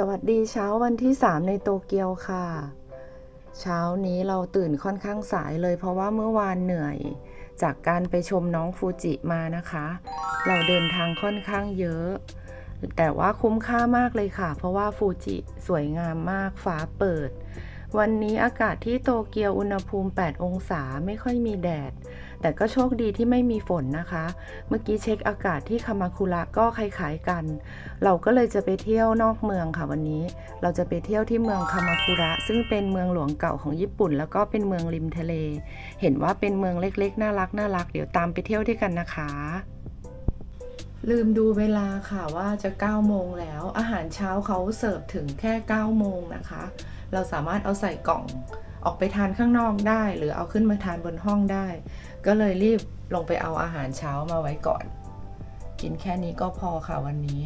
สวัสดีเช้าวันที่ 3 ในโตเกียวค่ะ เช้านี้เราตื่นค่อนข้างสายเลยเพราะว่าเมื่อวานเหนื่อย จากการไปชมน้องฟูจิมานะคะ เราเดินทางค่อนข้างเยอะ แต่ว่าคุ้มค่ามากเลยค่ะ เพราะว่าฟูจิสวยงามมากฟ้าเปิด วันนี้อากาศที่โตเกียวอุณหภูมิ 8 องศาไม่ค่อยมีแดด แต่ก็โชคดีที่ไม่มีฝนนะคะ เมื่อกี้เช็คอากาศที่คามาคุระก็คล้ายๆกัน เราก็เลยจะไปเที่ยวนอกเมืองค่ะวันนี้ เราจะไปเที่ยวที่เมืองคามาคุระ ซึ่งเป็นเมืองหลวงเก่าของญี่ปุ่น แล้วก็เป็นเมืองริมทะเล เห็นว่าเป็นเมืองเล็กๆ น่ารักน่ารักเดี๋ยวตามไปเที่ยวด้วยกันนะคะลืมดูเวลาค่ะว่าจะ 9 โมงแล้ว อาหารเช้าเขาเสิร์ฟถึงแค่ 9 โมงนะคะ เราสามารถเอาใส่กล่อง ออกไปทานข้างนอกได้ หรือเอาขึ้นมาทานบนห้องได้ ก็เลยรีบลงไปเอาอาหารเช้ามาไว้ก่อน กินแค่นี้ก็พอค่ะวันนี้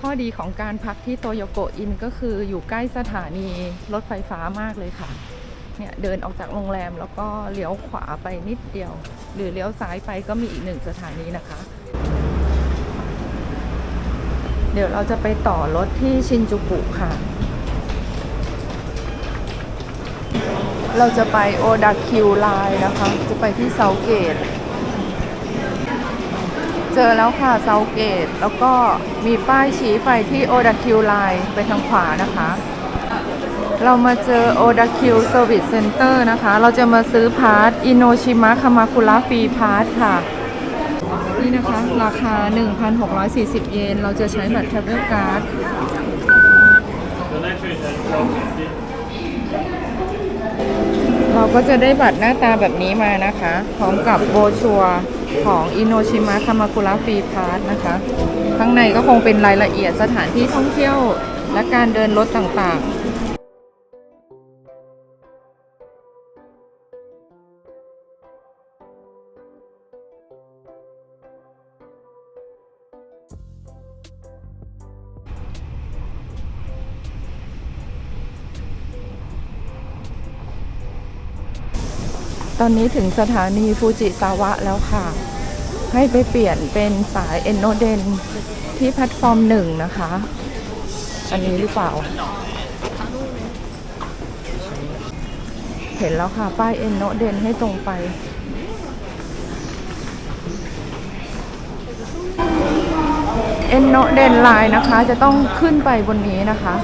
ข้อดีของการพักที่โตโยโกอินก็คืออยู่ใกล้สถานีรถไฟฟ้ามากเลยค่ะ เนี่ยเดินออกจากโรงแรมแล้วก็เลี้ยวขวาไปนิดเดียว หรือเลี้ยวซ้ายไปก็มีอีกหนึ่งสถานีนะคะ เดี๋ยวเราจะไปต่อรถที่ชินจูกุค่ะ เราจะไปโอดาคิวไลน์นะคะ จะไปที่เซาเกต เจอแล้วค่ะเซาเกต แล้วก็มีป้ายชี้ไปที่โอดาคิวไลน์ไปทางขวานะคะ เรามาเจอโอดาคิวเซอร์วิสเซ็นเตอร์นะคะ เราจะมาซื้อพาร์ทอินโนชิมะคามาคุระฟรีพาร์ทค่ะ นี่นะคะ ราคา 1,640 เยน เราจะใช้บัตร Travel Card เราก็จะได้บัตรหน้าตาแบบนี้มานะคะ พร้อมกับโบรชัวร์ของอินโนชิมะคามาคุระฟรีพาร์ทนะคะ ข้างในก็คงเป็นรายละเอียดสถานที่ท่องเที่ยว และการเดินรถต่างๆ ตอนนี้ถึงสถานีฟูจิซาวะแล้วค่ะ ให้ไปเปลี่ยนเป็นสายเอนโนเดนที่แพลตฟอร์มหนึ่งนะคะ อันนี้หรือเปล่า เห็นแล้วค่ะ ป้ายเอนโนเดนให้ตรงไป เอ็นโนเดนไลน์นะคะ จะต้องขึ้นไปบนนี้นะคะ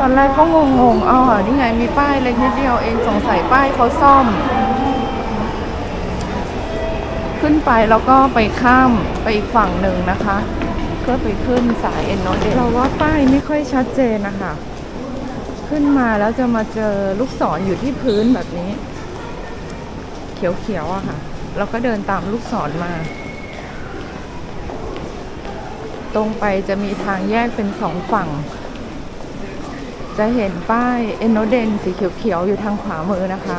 ตอนแรกก็งงๆอ๋อนี่ไงมีป้ายเล็กนิดเดียวเองสงสัยป้ายเขาซ่อม ขึ้นไปแล้วก็ไปข้ามไปอีกฝั่งหนึ่งนะคะเพื่อไปขึ้นสายเอ็นโนเดนเราว่าป้ายไม่ค่อยชัดเจนนะคะขึ้นมาแล้วจะมาเจอลูกศรออยู่ที่พื้นแบบนี้ เขียวๆอะค่ะ เราก็เดินตามลูกศรมา ตรงไปจะมีทางแยกเป็นสองฝั่ง จะเห็นป้ายเอนโนเดนสีเขียวๆ อยู่ทางขวามือนะคะ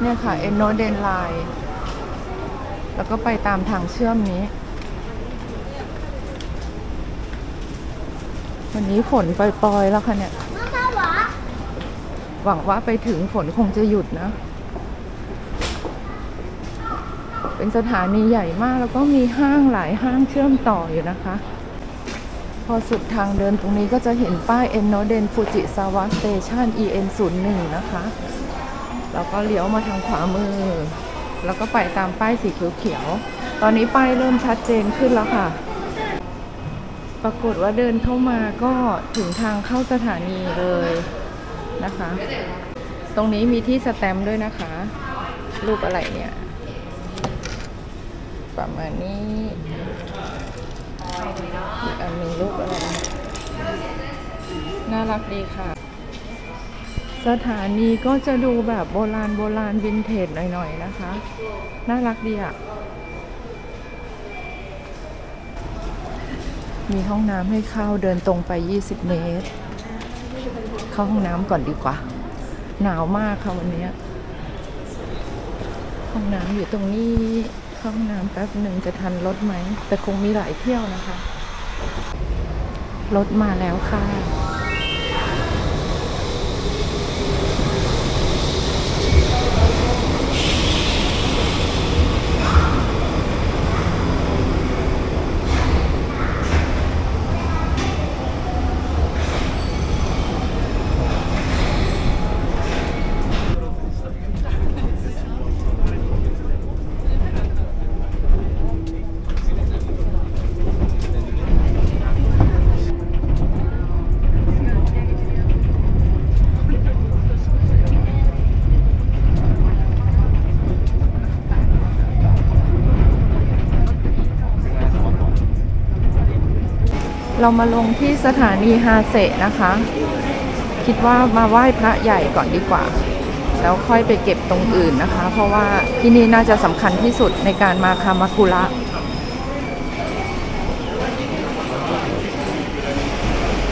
เนี่ยค่ะเอนโนเดนไลน์แล้วก็ไปตามทางเชื่อมนี้ วันนี้ฝนปล่อยๆแล้วค่ะเนี่ย หวังว่าไปถึงฝนคงจะหยุดนะ เป็นสถานีใหญ่มาก แล้วก็มีห้างหลายห้างเชื่อมต่ออยู่นะคะ พอสุดทางเดินตรงนี้ก็จะเห็นป้าย e n n o d e n Fuji Sawa Station EN 0 1นะคะ แล้วก็เลี้ยวมาทางขวามือ แล้วก็ไปตามป้ายสีเขียวๆ ตอนนี้ป้ายเริ่มชัดเจนขึ้นแล้วค่ะ ปรากฏว่าเดินเข้ามาก็ถึงทางเข้าสถานีเลยนะคะ ตรงนี้มีที่สแตมป์ด้วยนะคะ รูปอะไรเนี่ย ประมาณนี้อีกอันหนึ่งรูปอะไรนะน่ารักดีค่ะ สถานีก็จะดูแบบโบราณโบราณวินเทจหน่อยๆนะคะ น่ารักดีอะ มีห้องน้ำให้เข้าเดินตรงไป 20 เมตร เข้าห้องน้ำก่อนดีกว่า หนาวมากค่ะวันนี้ ห้องน้ำอยู่ตรงนี้ เข้าห้องน้ำแป๊บหนึ่งจะทันรถไหม แต่คงมีหลายเที่ยวนะคะ รถมาแล้วค่ะ เรามาลงที่สถานีฮาเซนะคะ คิดว่ามาไหว้พระใหญ่ก่อนดีกว่า แล้วค่อยไปเก็บตรงอื่นนะคะ เพราะว่าที่นี่น่าจะสำคัญที่สุดในการมาคามาคุระ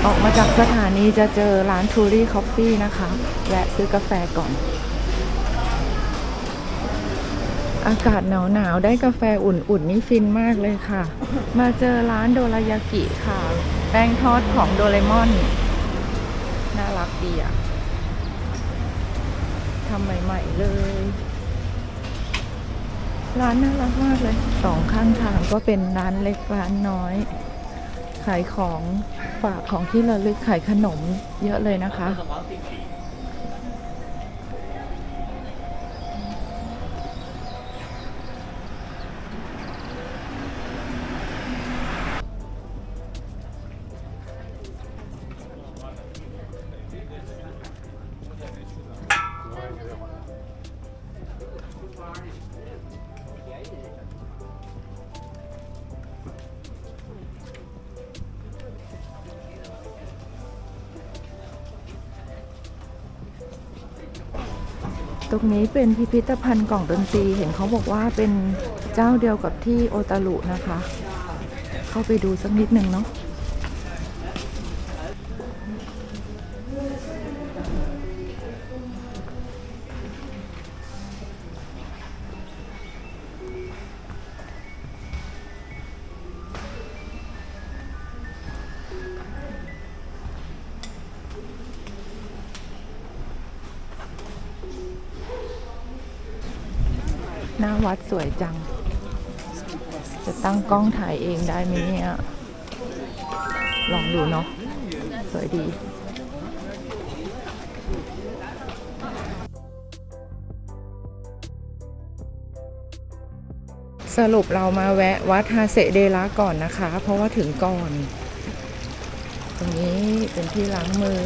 ออกมาจากสถานีจะเจอร้านทูรี่คอฟฟี่นะคะ แวะซื้อกาแฟก่อน อากาศหนาวหนาวๆได้กาแฟอุ่นๆนี่ฟินมากเลยค่ะ มาเจอร้านโดรายากิค่ะ แป้งทอดของโดเรมอน น่ารักดีอะทำใหม่ๆเลย ร้านน่ารักมากเลย สองข้างทางก็เป็นร้านเล็กร้านน้อย ขายของฝากของที่ระลึกขายขนมเยอะเลยนะคะ ตรงนี้เป็นพิพิธภัณฑ์กล่องดนตรี เห็นเขาบอกว่าเป็นเจ้าเดียวกับที่โอตารุนะคะ เข้าไปดูสักนิดหนึ่งเนาะ วัดสวยจัง จะตั้งกล้องถ่ายเองได้ไหมเนี่ย ลองดูเนาะ สวยดีสรุปเรามาแวะวัดฮาเซเดระก่อนนะคะ เพราะว่าถึงก่อน ตรงนี้เป็นที่ล้างมือ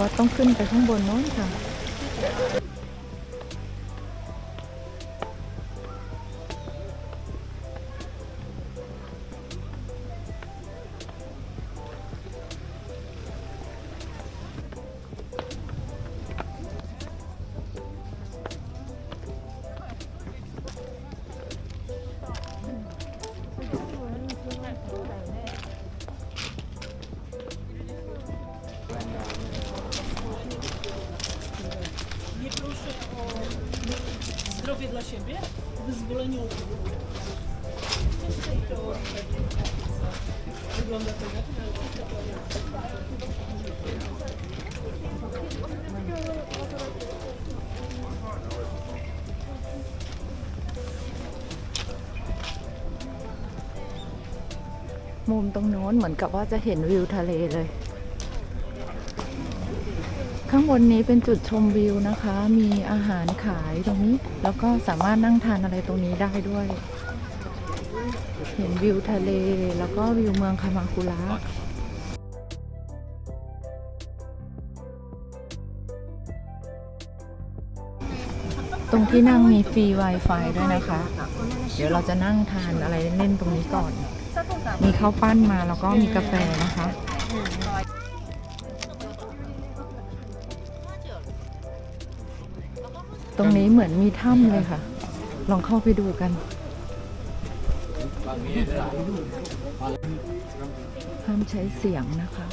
วัดต้องขึ้นไปข้างบนโน้นค่ะ มุมตรงโน้นเหมือนกับว่าจะเห็นวิวทะเลเลย ข้างบนนี้เป็นจุดชมวิวนะคะ มีอาหารขายตรงนี้ แล้วก็สามารถนั่งทานอะไรตรงนี้ได้ด้วย เห็นวิวทะเลแล้วก็วิวเมืองคามาคุระ ตรงที่นั่งมีฟรี Wi-Fi ด้วยนะคะ เดี๋ยวเราจะนั่งทานอะไรเล่นๆตรงนี้ก่อน มีข้าวปั้นมาแล้วก็มีกาแฟนะคะ ตรงนี้เหมือนมีถ้ำเลยค่ะ ลองเข้าไปดูกันห้ามใช้เสียงนะคะ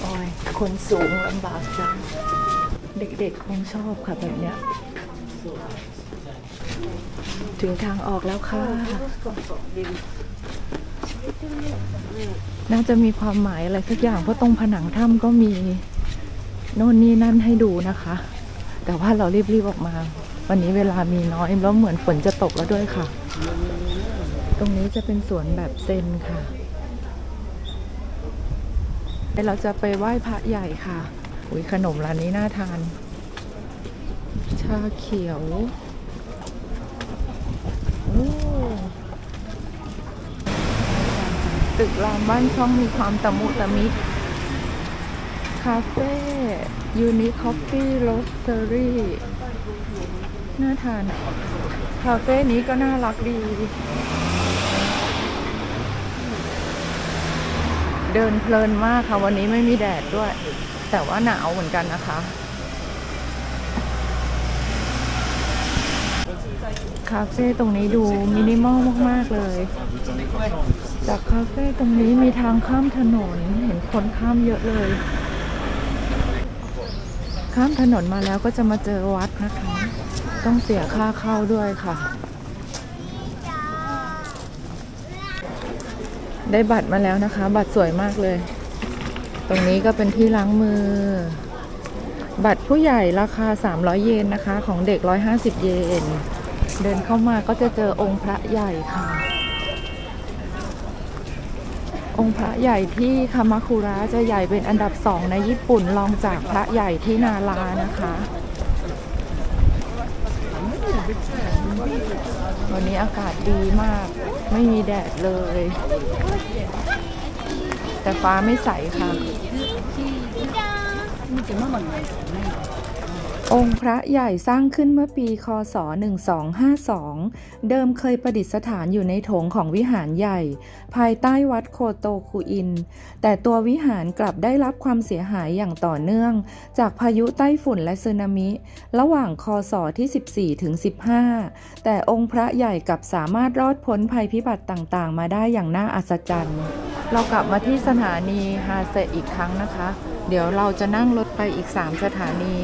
โอ้ยคนสูงลำบากจัง เด็กๆคงชอบค่ะแบบเนี้ย ถึงทางออกแล้วค่ะ น่าจะมีความหมายอะไรสักอย่าง เพราะตรงผนังถ้ำก็มีโน่นนี่นั่นให้ดูนะคะ แต่ว่าเรารีบๆออกมา วันนี้เวลามีน้อยแล้วเหมือนฝนจะตกแล้วด้วยค่ะ ตรงนี้จะเป็นสวนแบบเซนค่ะ เราจะไปไหว้พระใหญ่ค่ะอุ้ยขนมร้านนี้น่าทาน ชาเขียวตึกรามบ้านช่องมีความตะมุตะมิคาเฟ่ยูนิคอฟฟี่โรสเตอรี่น่าทาน คาเฟ่นี้ก็น่ารักดี เดินเพลินมากค่ะ วันนี้ไม่มีแดดด้วย แต่ว่าหนาวเหมือนกันนะคะ คาเฟ่ตรงนี้ดูมินิมอลมาก ๆ เลย จากคาเฟ่ตรงนี้มีทางข้ามถนนเห็นคนข้ามเยอะเลย ข้ามถนนมาแล้วก็จะมาเจอวัดนะคะ ต้องเสียค่าเข้าด้วยค่ะ ได้บัตรมาแล้วนะคะ บัตรสวยมากเลย ตรงนี้ก็เป็นที่ล้างมือ บัตรผู้ใหญ่ราคา 300 เยนนะคะ ของเด็ก 150 เยน เดินเข้ามาก็จะเจอองค์พระใหญ่ค่ะ องค์พระใหญ่ที่คามาคุระจะใหญ่เป็นอันดับสองในญี่ปุ่นรองจากพระใหญ่ที่นารานะคะวันนี้อากาศดีมาก ไม่มีแดดเลย แต่ฟ้าไม่ใสค่ะ องค์พระใหญ่สร้างขึ้นเมื่อปี คศ 1252 เดิมเคยประดิษฐานอยู่ในโถงของวิหารใหญ่ ภายใต้วัดโคโตคุอิน แต่ตัววิหารกลับได้รับความเสียหายอย่างต่อเนื่อง จากพายุใต้ฝุ่นและสึนามิ ระหว่างคศที่ 14 ถึง 15 แต่องค์พระใหญ่กลับสามารถรอดพ้นภัยพิบัติต่างๆ มาได้อย่างน่าอัศจรรย์ เรากลับมาที่สถานีฮาเซอีกครั้งนะคะ เดี๋ยวเราจะนั่งรถไปอีก 3 สถานี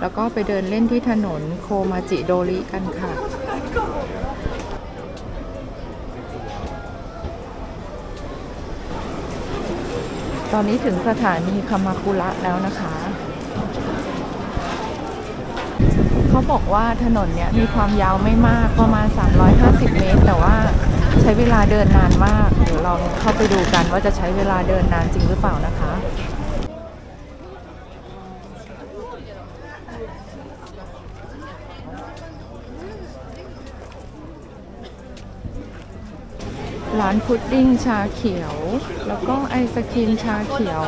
แล้วก็ไปเดินเล่นที่ถนนโคมาจิโดริกันค่ะ ตอนนี้ถึงสถานีคามาคุระแล้วนะคะ เขาบอกว่าถนนเนี้ยมีความยาวไม่มากประมาณ 350 เมตร แต่ว่าใช้เวลาเดินนานมาก เดี๋ยวเราเข้าไปดูกันว่าจะใช้เวลาเดินนานจริงหรือเปล่านะคะ ร้านพุดดิ้งชาเขียว แล้วก็ไอศครีมชาเขียว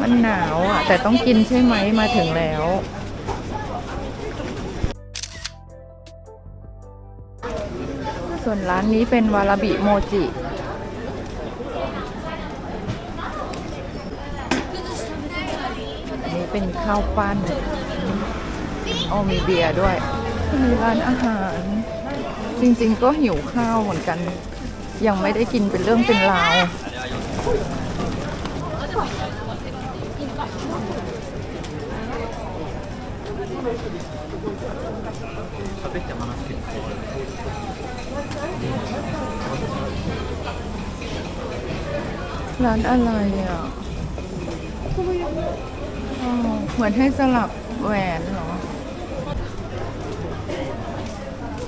มันหนาวอะ แต่ต้องกินใช่ไหมมาถึงแล้ว ส่วนร้านนี้เป็นวาราบิโมจิ อันนี้เป็นข้าวปั้นโอมีเบียร์ด้วย มีร้านอาหาร จริงๆก็หิวข้าวเหมือนกัน ยังไม่ได้กินเป็นเรื่องเป็นราวร้านอะไรอะเหมือนให้สลับแหวนเหรอ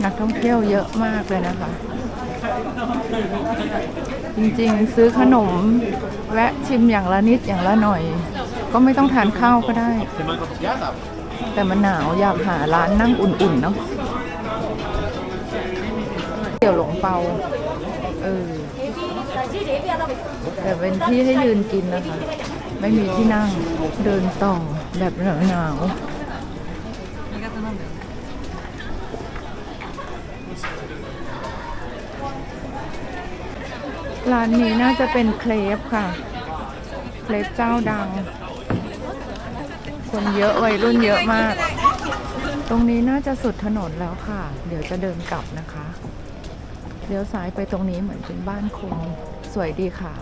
นักท่องเที่ยวเยอะมากเลยนะคะ จริงๆซื้อขนมแวะชิมอย่างละนิดอย่างละหน่อย ก็ไม่ต้องทานข้าวก็ได้ แต่มันหนาวอยากหาร้านนั่งอุ่นๆเนาะเดี๋ยวหลงเปาเออแต่เป็นที่ให้ยืนกินนะคะ ไม่มีที่นั่งเดินต่อแบบหนาวๆ ร้านนี้น่าจะเป็นเครปค่ะ เครปเจ้าดัง คนเยอะวัยรุ่นเยอะมาก ตรงนี้น่าจะสุดถนนแล้วค่ะ เดี๋ยวจะเดินกลับนะคะเลี้ยวซ้ายไปตรงนี้เหมือนเป็นบ้านคนสวยดีค่ะ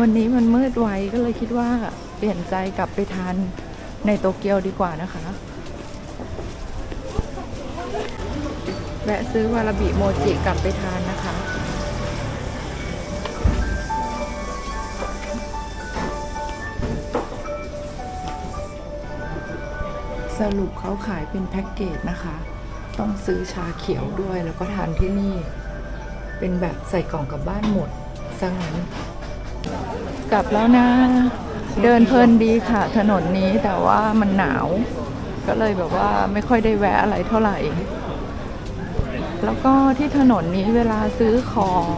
วันนี้มันมืดไวก็เลยคิดว่าเปลี่ยนใจกลับไปทานในโตเกียวดีกว่านะคะ แวะซื้อวาราบิโมจิกลับไปทานนะคะ สรุปเขาขายเป็นแพ็กเกจนะคะ ต้องซื้อชาเขียวด้วยแล้วก็ทานที่นี่ เป็นแบบใส่กล่องกลับบ้านหมดซะงั้น กลับแล้วนะ เดินเพลินดีค่ะ ถนนนี้แต่ว่ามันหนาว ก็เลยแบบว่าไม่ค่อยได้แวะอะไรเท่าไหร่ แล้วก็ที่ถนนนี้เวลาซื้อของ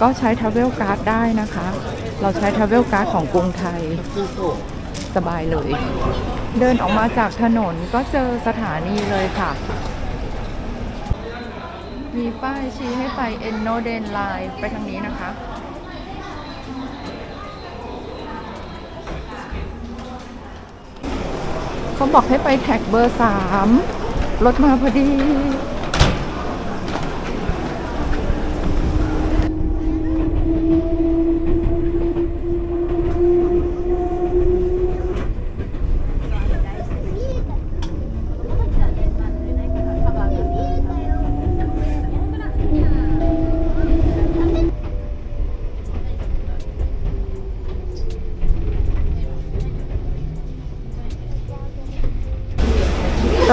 ก็ใช้ท r a เวลการ์ดได้นะคะ เราใช้ท r a เวลการ์ดของกรุงไทยสบายเลย เดินออกมาจากถนนก็เจอสถานีเลยค่ะ มีป้ายชี้ให้ไปเอ็นโนเดนไลน์ไปทางนี้นะคะเขาบอกให้ไปแท็กเบอร์สามรถมาพอดี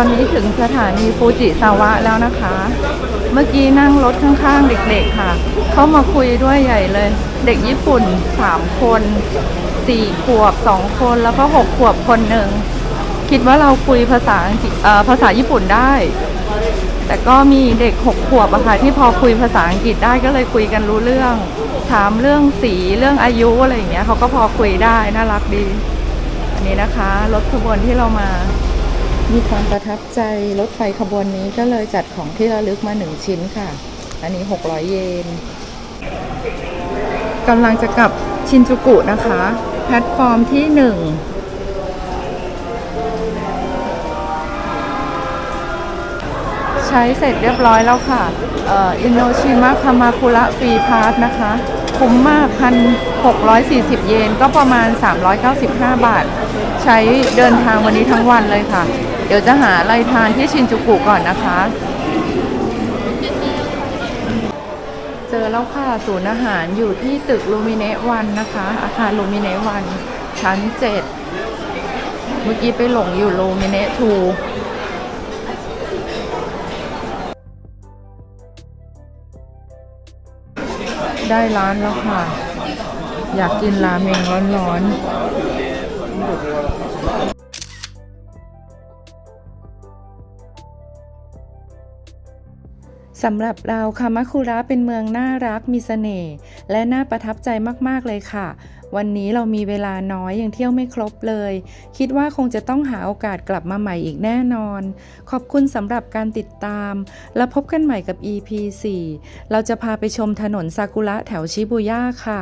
อนนี้ถึงสถานีฟูจิซาวะแล้วนะคะ เมื่อกี้นั่งรถข้างๆ เด็กๆค่ะ เขามาคุยด้วยใหญ่เลย เด็กญี่ปุ่น 3 คน 4 ขวบ 2 คนแล้วก็ 6 ขวบคนหนึ่ง คิดว่าเราคุยภาษาอังกฤษภาษาญี่ปุ่นได้ แต่ก็มีเด็ก 6 ขวบอะค่ะที่พอคุยภาษาอังกฤษได้ก็เลยคุยกันรู้เรื่อง ถามเรื่องสีเรื่องอายุอะไรอย่างเงี้ยเขาก็พอคุยได้น่ารักดี อันนี้นะคะรถขบวนที่เรามา มีความประทับใจรถไฟขบวนนี้ก็เลยจัดของที่ระลึกมาหนึ่งชิ้นค่ะ อันนี้ 600 เยนกำลังจะกลับชินจูกุนะคะ แพลตฟอร์มที่หนึ่งใช้เสร็จเรียบร้อยแล้วค่ะอินโนชิมะคามาคุระฟรีพาสนะคะ คุ้มมาก 1,640 เยน ก็ประมาณ 395 บาท ใช้เดินทางวันนี้ทั้งวันเลยค่ะ ดี๋ยวจะหาอะไรทานที่ชินจูกุก่อนนะคะ เจอแล้วค่ะศูนย์อาหารอยู่ที่ตึกลูมิเนวันนะคะ อาคารลูมิเนวันชั้น7เมื่อกี้ไปหลงอยู่ลูมิเนทูได้ร้านแล้วค่ะ อยากกินราเมงร้อนๆ สำหรับเราคามาคุระเป็นเมืองน่ารักมีเสน่ห์และน่าประทับใจมาก ๆ เลยค่ะ วันนี้เรามีเวลาน้อยยังเที่ยวไม่ครบเลย คิดว่าคงจะต้องหาโอกาสกลับมาใหม่อีกแน่นอน ขอบคุณสำหรับการติดตาม แล้วพบกันใหม่กับ EP 4 เราจะพาไปชมถนนซากุระแถวชิบูย่าค่ะ